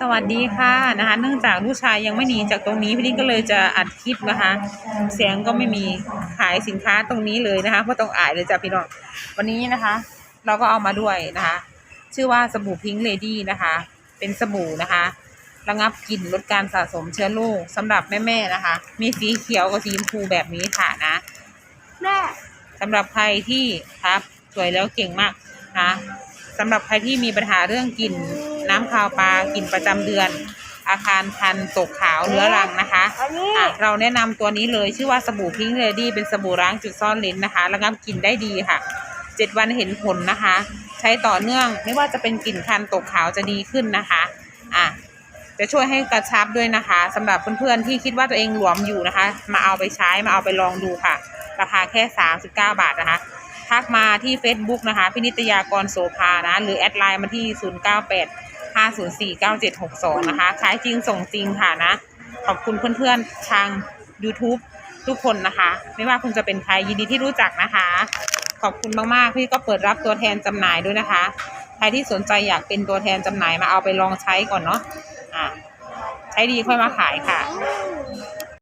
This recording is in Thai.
สวัสดีค่ะนะคะ เนื่องจากลูกชายยังไม่หนีจากตรงนี้พี่ลิงก็เลยจะอัดคลิปนะคะเสียงก็ไม่มีขายสินค้าตรงนี้เลยนะคะเพราะต้องอายเลยจ้ะพี่น้องวันนี้นะคะ เราก็เอามาด้วยนะคะ ชื่อว่าสบู่พิงค์เลดี้นะคะ เป็นสบู่นะคะ ระงับกลิ่นลดการสะสมเชื้อโรคสำหรับแม่ๆนะคะ มีสีเขียวกับสีชมพูแบบนี้ค่ะนะแม่สำหรับใครที่ครับสวยแล้วเก่งมากนะสำหรับใครที่มีปัญหาเรื่องกลิ่น น้ำคาวปลากลิ่นประจำเดือน อาคารคันตกขาวเรื้อรังนะคะอันนี้อะเราแนะนำตัวนี้เลยชื่อว่าสบู่พิงค์เลดี้เป็นสบู่ล้างจุดซ่อนเลนนะคะระงับกลิ่นได้ดีค่ะเจ็ดวันเห็นผลนะคะ ใช้ต่อเนื่องไม่ว่าจะเป็นกลิ่นคันตกขาวจะดีขึ้นนะคะอะจะช่วยให้กระชับด้วยนะคะสำหรับเพื่อนๆที่คิดว่าตัวเองหลวมอยู่นะคะ มาเอาไปใช้มาเอาไปลองดูค่ะ ราคาแค่ 39 บาทนะคะทักมาที่ Facebook นะคะ พินิตยากรโสภานะ หรือแอดไลน์มาที่ 098 504 9762 นะคะ ขายจริงส่งจริงค่ะนะ ขอบคุณเพื่อนๆทาง YouTube ทุกคนนะคะ ไม่ว่าคุณจะเป็นใครยินดีที่รู้จักนะคะ ขอบคุณมากๆพี่ก็เปิดรับตัวแทนจำหน่ายด้วยนะคะ ใครที่สนใจอยากเป็นตัวแทนจำหน่ายมาเอาไปลองใช้ก่อนเนาะอะใช้ดีค่อยมาขายค่ะ